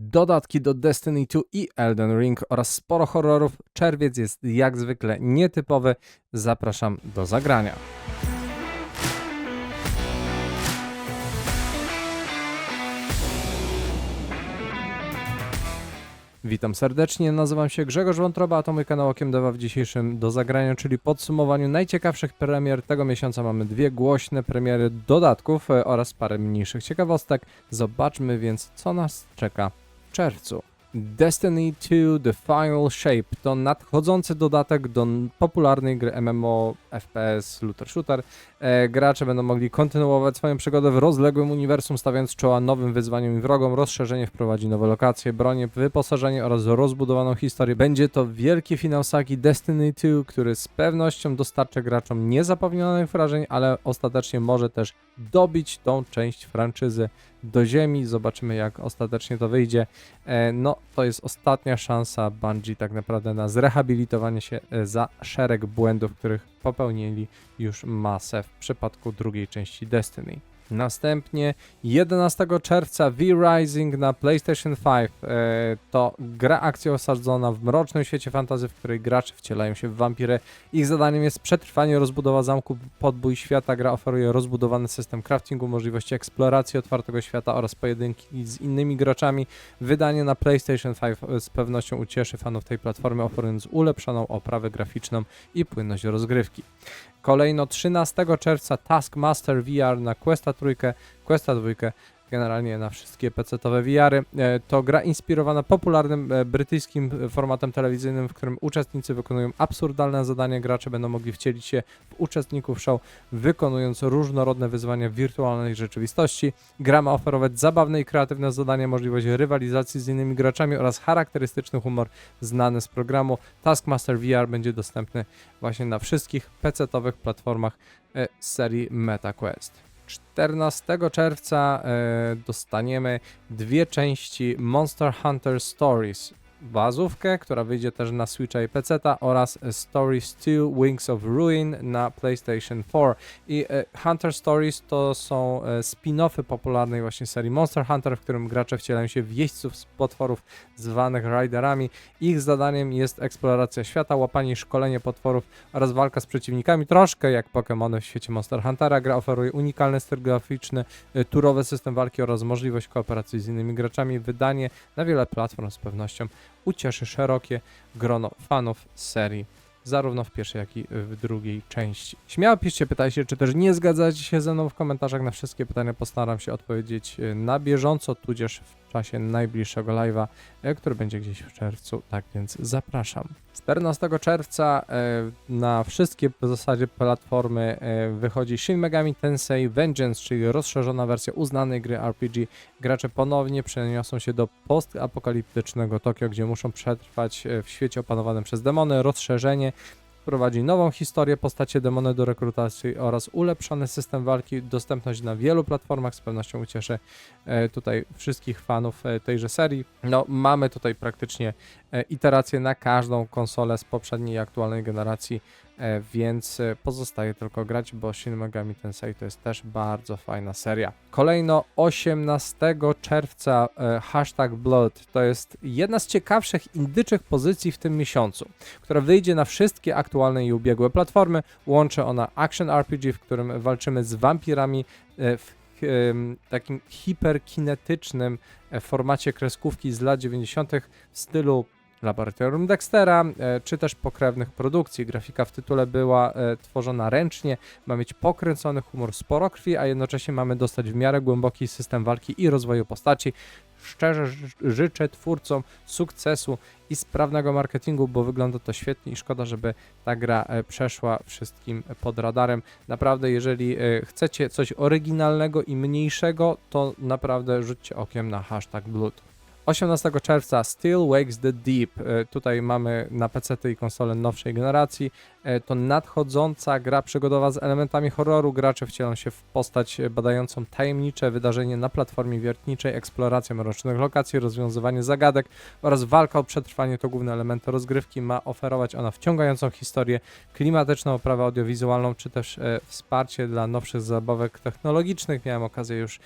dodatki do Destiny 2 i Elden Ring oraz sporo horrorów. Czerwiec jest jak zwykle nietypowy. Zapraszam do zagrania. Witam serdecznie, nazywam się Grzegorz Wątroba, a to mój kanał Okiem Dewa w dzisiejszym do zagrania, czyli podsumowaniu najciekawszych premier tego miesiąca. Mamy dwie głośne premiery dodatków e, oraz parę mniejszych ciekawostek. Zobaczmy więc, co nas czeka czerwcu. Destiny 2 The Final Shape to nadchodzący dodatek do popularnej gry MMO FPS Looter Shooter. E, gracze będą mogli kontynuować swoją przygodę w rozległym uniwersum, stawiając czoła nowym wyzwaniom i wrogom. Rozszerzenie wprowadzi nowe lokacje, bronie, wyposażenie oraz rozbudowaną historię. Będzie to wielki finał sagi Destiny 2, który z pewnością dostarczy graczom niezapominionych wrażeń, ale ostatecznie może też dobić tą część franczyzy do ziemi. Zobaczymy, jak ostatecznie to wyjdzie. E, no, to jest ostatnia szansa Bungie tak naprawdę na zrehabilitowanie się e, za szereg błędów, których popełnili już masę w przypadku drugiej części Destiny. Następnie 11 czerwca V-Rising na PlayStation 5 e, to gra akcja osadzona w mrocznym świecie fantazy, w której gracze wcielają się w wampiry. Ich zadaniem jest przetrwanie, rozbudowa zamku, podbój świata. Gra oferuje rozbudowany system craftingu, możliwości eksploracji otwartego świata oraz pojedynki z innymi graczami. Wydanie na PlayStation 5 z pewnością ucieszy fanów tej platformy, oferując ulepszoną oprawę graficzną i płynność rozgrywki. Kolejno 13 czerwca Taskmaster VR na Questa trójkę, Questa dwójkę, generalnie na wszystkie PC-owe VR-y. E, To gra inspirowana popularnym e, brytyjskim e, formatem telewizyjnym, w którym uczestnicy wykonują absurdalne zadania. Gracze będą mogli wcielić się w uczestników show, wykonując różnorodne wyzwania w wirtualnej rzeczywistości. Gra ma oferować zabawne i kreatywne zadania, możliwość rywalizacji z innymi graczami oraz charakterystyczny humor znany z programu. Taskmaster VR będzie dostępny właśnie na wszystkich PC-owych platformach z serii MetaQuest. 14 czerwca e, dostaniemy dwie części Monster Hunter Stories. Bazówkę, która wyjdzie też na Switcha i PC oraz Stories 2 Wings of Ruin na PlayStation 4. I e, Hunter Stories to są e, spin-offy popularnej właśnie serii Monster Hunter, w którym gracze wcielają się w jeźdźców z potworów zwanych Riderami. Ich zadaniem jest eksploracja świata, łapanie i szkolenie potworów oraz walka z przeciwnikami, troszkę jak Pokémony w świecie Monster Huntera. Gra oferuje unikalny styl graficzny, y, turowy system walki oraz możliwość kooperacji z innymi graczami. Wydanie na wiele platform z pewnością ucieszy szerokie grono fanów serii. Zarówno w pierwszej, jak i w drugiej części. Śmiało piszcie, pytajcie, czy też nie zgadzacie się ze mną w komentarzach. Na wszystkie pytania postaram się odpowiedzieć y, na bieżąco, tudzież w czasie najbliższego live'a e, który będzie gdzieś w czerwcu, tak więc zapraszam. 14 czerwca e, na wszystkie w zasadzie platformy e, wychodzi Shin Megami Tensei Vengeance, czyli rozszerzona wersja uznanej gry RPG. Gracze ponownie przeniosą się do postapokaliptycznego Tokio, gdzie muszą przetrwać e, w świecie opanowanym przez demony. Rozszerzenie wprowadzi nową historię, postacie demony do rekrutacji oraz ulepszony system walki. Dostępność na wielu platformach z pewnością ucieszy e, tutaj wszystkich fanów e, tejże serii. No, mamy tutaj praktycznie e, iteracje na każdą konsolę z poprzedniej i aktualnej generacji, więc e, pozostaje tylko grać, bo Shin Megami Tensei to jest też bardzo fajna seria. Kolejno 18 czerwca e, hashtag Blood to jest jedna z ciekawszych indyczych pozycji w tym miesiącu, która wyjdzie na wszystkie aktualne i ubiegłe platformy. Łączy ona action RPG, w którym walczymy z wampirami e, w takim hiperkinetycznym e, formacie kreskówki z lat 90. w stylu Laboratorium Dextera, e, czy też pokrewnych produkcji. Grafika w tytule była e, tworzona ręcznie, ma mieć pokręcony humor, sporo krwi, a jednocześnie mamy dostać w miarę głęboki system walki i rozwoju postaci. Szczerze ży- życzę twórcom sukcesu i sprawnego marketingu, bo wygląda to świetnie i szkoda, żeby ta gra e, przeszła wszystkim pod radarem. Naprawdę, jeżeli chcecie coś oryginalnego i mniejszego, to naprawdę rzućcie okiem na hashtag Blood. 18 czerwca Still Wakes the Deep. E, Tutaj mamy na PC i konsole nowszej generacji. E, To nadchodząca gra przygodowa z elementami horroru. Gracze wcielą się w postać badającą tajemnicze wydarzenie na platformie wiertniczej, eksploracja mrocznych lokacji, rozwiązywanie zagadek oraz walka o przetrwanie to główne elementy rozgrywki. Ma oferować ona wciągającą historię, klimatyczną oprawę audiowizualną, czy też e, wsparcie dla nowszych zabawek technologicznych. Miałem okazję już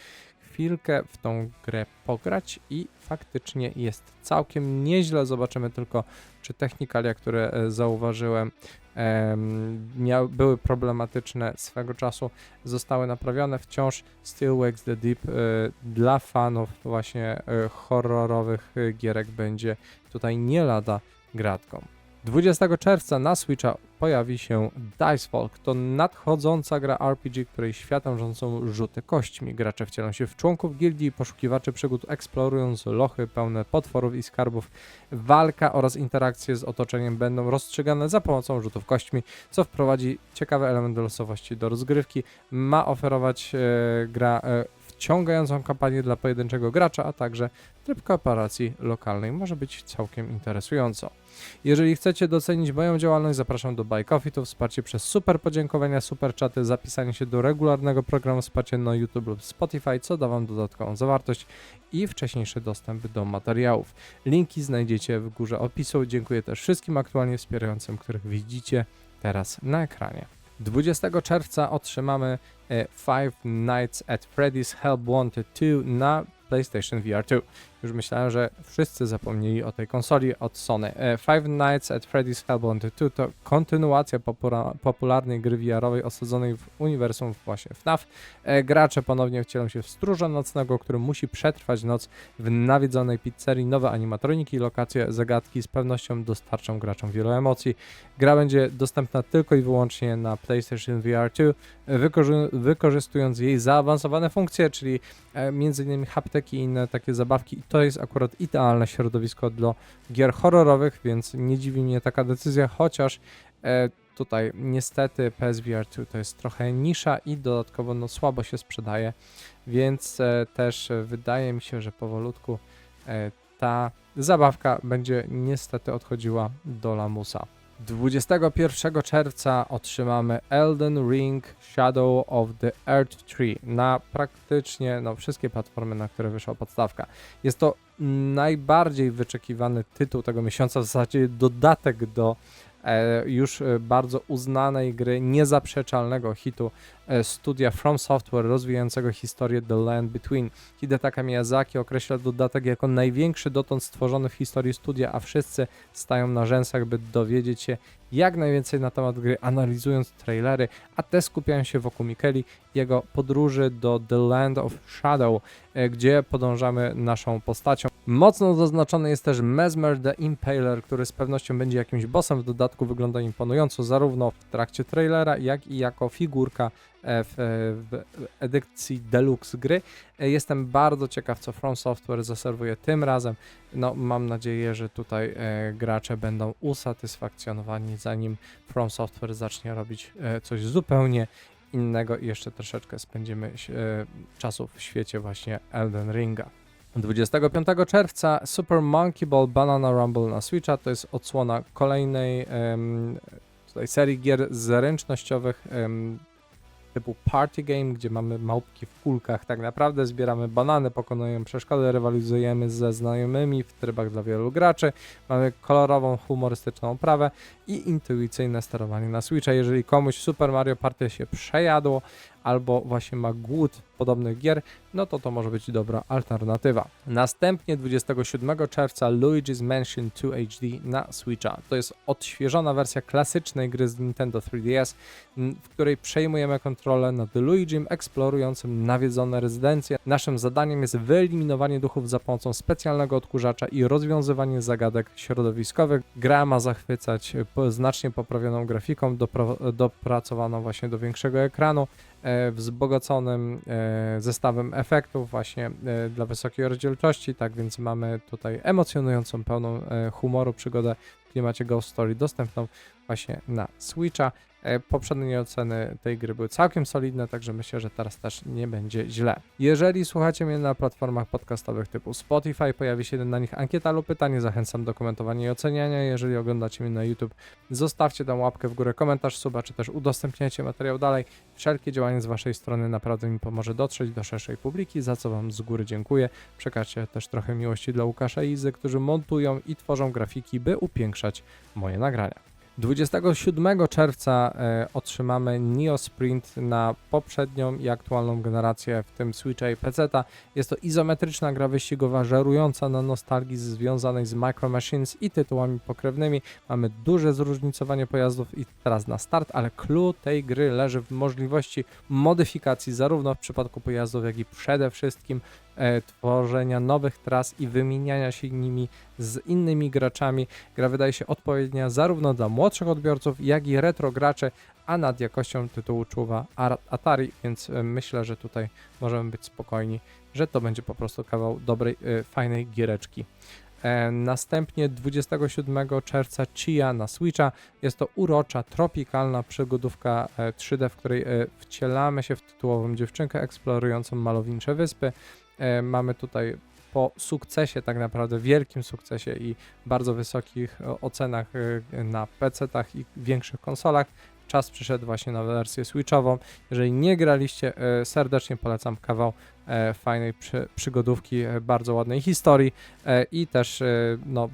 chwilkę w tą grę pograć i faktycznie jest całkiem nieźle. Zobaczymy tylko, czy technikalia, które e, zauważyłem, em, miały, były problematyczne swego czasu, zostały naprawione. Wciąż Still Wakes the Deep e, dla fanów właśnie e, horrorowych gierek będzie tutaj nie lada gratką. 20 czerwca na Switcha pojawi się Dicefall. To nadchodząca gra RPG, której światem rządzą rzuty kośćmi. Gracze wcielą się w członków gildii i poszukiwaczy przygód, eksplorując lochy pełne potworów i skarbów. Walka oraz interakcje z otoczeniem będą rozstrzygane za pomocą rzutów kośćmi, co wprowadzi ciekawy element losowości do rozgrywki. Ma oferować e, gra e, wciągającą kampanię dla pojedynczego gracza, a także tryb kooperacji lokalnej. Może być całkiem interesująco. Jeżeli chcecie docenić moją działalność, zapraszam do Buy Coffee, to wsparcie przez super podziękowania, super czaty, zapisanie się do regularnego programu wsparcia na YouTube lub Spotify, co da Wam dodatkową zawartość i wcześniejszy dostęp do materiałów. Linki znajdziecie w górze opisu. Dziękuję też wszystkim aktualnie wspierającym, których widzicie teraz na ekranie. 20 czerwca otrzymamy e, Five Nights at Freddy's Help Wanted 2 na PlayStation VR 2. Już myślałem, że wszyscy zapomnieli o tej konsoli od Sony. E, Five Nights at Freddy's Wanted 2 to kontynuacja popura- popularnej gry VR-owej osadzonej w uniwersum właśnie FNAF. E, Gracze ponownie wcielą się w stróża nocnego, który musi przetrwać noc w nawiedzonej pizzerii. Nowe animatroniki, lokacje, zagadki z pewnością dostarczą graczom wielu emocji. Gra będzie dostępna tylko i wyłącznie na PlayStation VR 2, wykorzy- wykorzystując jej zaawansowane funkcje, czyli e, m.in. hapteki i inne takie zabawki. To jest akurat idealne środowisko dla gier horrorowych, więc nie dziwi mnie taka decyzja, chociaż e, tutaj niestety PSVR 2 to jest trochę nisza i dodatkowo no, słabo się sprzedaje, więc e, też wydaje mi się, że powolutku e, ta zabawka będzie niestety odchodziła do lamusa. 21 czerwca otrzymamy Elden Ring Shadow of the Earth Tree na praktycznie no, wszystkie platformy, na które wyszła podstawka. Jest to najbardziej wyczekiwany tytuł tego miesiąca, w zasadzie dodatek do już e, bardzo uznanej gry, niezaprzeczalnego hitu e, studia From Software rozwijającego historię The Land Between. Hidetaka Miyazaki określa dodatek jako największy dotąd stworzony w historii studia, a wszyscy stają na rzęsach, by dowiedzieć się jak najwięcej na temat gry, analizując trailery, a te skupiają się wokół Mikeli, jego podróży do The Land of Shadow, e, gdzie podążamy naszą postacią. Mocno zaznaczony jest też Mesmer the Impaler, który z pewnością będzie jakimś bossem, w dodatku wygląda imponująco zarówno w trakcie trailera, jak i jako figurka e, w, w edycji deluxe gry. E, Jestem bardzo ciekaw, co From Software zaserwuje tym razem. No, mam nadzieję, że tutaj e, gracze będą usatysfakcjonowani, zanim From Software zacznie robić e, coś zupełnie innego i jeszcze troszeczkę spędzimy e, czasu w świecie właśnie Elden Ringa. 25 czerwca Super Monkey Ball Banana Rumble na Switcha to jest odsłona kolejnej em, tutaj serii gier zręcznościowych em, typu party game, gdzie mamy małpki w kulkach. Tak naprawdę zbieramy banany, pokonujemy przeszkody, rywalizujemy ze znajomymi w trybach dla wielu graczy. Mamy kolorową, humorystyczną oprawę i intuicyjne sterowanie na Switcha. Jeżeli komuś Super Mario Party się przejadło albo właśnie ma głód podobnych gier, no to to może być dobra alternatywa. Następnie 27 czerwca Luigi's Mansion 2 HD na Switcha. To jest odświeżona wersja klasycznej gry z Nintendo 3DS, m, w której przejmujemy kontrolę nad Luigim, eksplorującym nawiedzone rezydencje. Naszym zadaniem jest wyeliminowanie duchów za pomocą specjalnego odkurzacza i rozwiązywanie zagadek środowiskowych. Gra ma zachwycać e, znacznie poprawioną grafiką, dopracowaną właśnie do większego ekranu, wzbogaconym e, zestawem efektów właśnie e, dla wysokiej rozdzielczości, tak więc mamy tutaj emocjonującą, pełną e, humoru przygodę w klimacie Ghost Story dostępną właśnie na Switcha. E, Poprzednie oceny tej gry były całkiem solidne, także myślę, że teraz też nie będzie źle. Jeżeli słuchacie mnie na platformach podcastowych typu Spotify, pojawi się na nich ankieta lub pytanie, zachęcam do komentowania i oceniania. Jeżeli oglądacie mnie na YouTube, zostawcie tam łapkę w górę, komentarz, suba, czy też udostępniajcie materiał dalej. Wszelkie działanie z Waszej strony naprawdę mi pomoże dotrzeć do szerszej publiki, za co Wam z góry dziękuję. Przekażcie też trochę miłości dla Łukasza i Izy, którzy montują i tworzą grafiki, by upiększać moje nagrania. 27 czerwca e, otrzymamy Neo Sprint na poprzednią i aktualną generację, w tym Switcha i PC-ta. Jest to izometryczna gra wyścigowa, żerująca na nostalgii związanej z Micro Machines i tytułami pokrewnymi. Mamy duże zróżnicowanie pojazdów i teraz na start, ale clue tej gry leży w możliwości modyfikacji zarówno w przypadku pojazdów, jak i przede wszystkim tworzenia nowych tras i wymieniania się nimi z innymi graczami. Gra wydaje się odpowiednia zarówno dla młodszych odbiorców, jak i retro graczy, a nad jakością tytułu czuwa Ar- Atari, więc e, myślę, że tutaj możemy być spokojni, że to będzie po prostu kawał dobrej, e, fajnej giereczki. E, Następnie 27 czerwca Chia na Switcha. Jest to urocza, tropikalna przygodówka e, 3D, w której e, wcielamy się w tytułową dziewczynkę eksplorującą malownicze wyspy. E, Mamy tutaj po sukcesie, tak naprawdę wielkim sukcesie i bardzo wysokich e, ocenach e, na PC-tach i większych konsolach, czas przyszedł właśnie na wersję Switchową. Jeżeli nie graliście, serdecznie polecam kawał fajnej przy, przygodówki, bardzo ładnej historii i też no,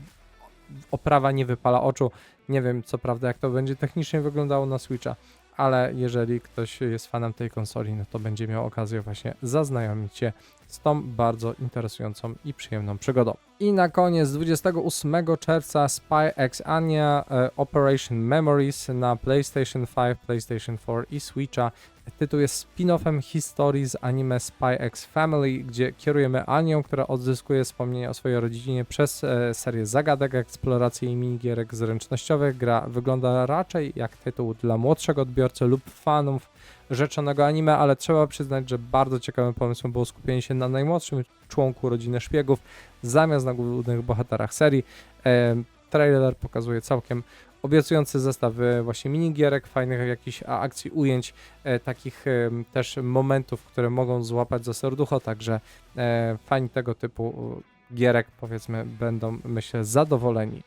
oprawa nie wypala oczu. Nie wiem co prawda jak to będzie technicznie wyglądało na Switcha, ale jeżeli ktoś jest fanem tej konsoli, no to będzie miał okazję właśnie zaznajomić się z tą bardzo interesującą i przyjemną przygodą. I na koniec 28 czerwca Spy X Anya e, Operation Memories na PlayStation 5, PlayStation 4 i Switcha. Tytuł jest spin-offem historii z anime Spy X Family, gdzie kierujemy Anią, która odzyskuje wspomnienia o swojej rodzinie przez e, serię zagadek, eksploracji i minigierek zręcznościowych. Gra wygląda raczej jak tytuł dla młodszego odbiorcy lub fanów rzeczonego anime, ale trzeba przyznać, że bardzo ciekawym pomysłem było skupienie się na najmłodszym członku rodziny szpiegów zamiast na głównych bohaterach serii. E, trailer pokazuje całkiem obiecujący zestaw właśnie minigierek, fajnych jakichś akcji, ujęć, e, takich e, też momentów, które mogą złapać za serducho, także e, fani tego typu gierek powiedzmy będą myślę zadowoleni.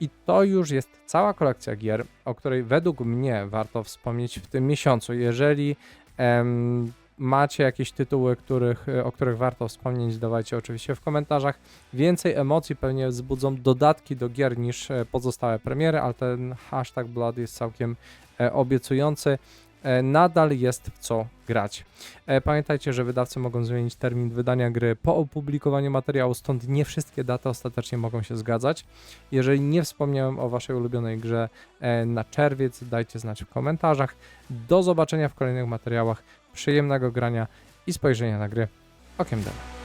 I to już jest cała kolekcja gier, o której według mnie warto wspomnieć w tym miesiącu. Jeżeli em, macie jakieś tytuły, których, e, o których warto wspomnieć, dawajcie oczywiście w komentarzach. Więcej emocji pewnie wzbudzą dodatki do gier niż e, pozostałe premiery, ale ten hashtag Blood jest całkiem e, obiecujący. E, Nadal jest w co grać. E, Pamiętajcie, że wydawcy mogą zmienić termin wydania gry po opublikowaniu materiału, stąd nie wszystkie daty ostatecznie mogą się zgadzać. Jeżeli nie wspomniałem o Waszej ulubionej grze e, na czerwiec, dajcie znać w komentarzach. Do zobaczenia w kolejnych materiałach. Przyjemnego grania i spojrzenia na gry okiem demo.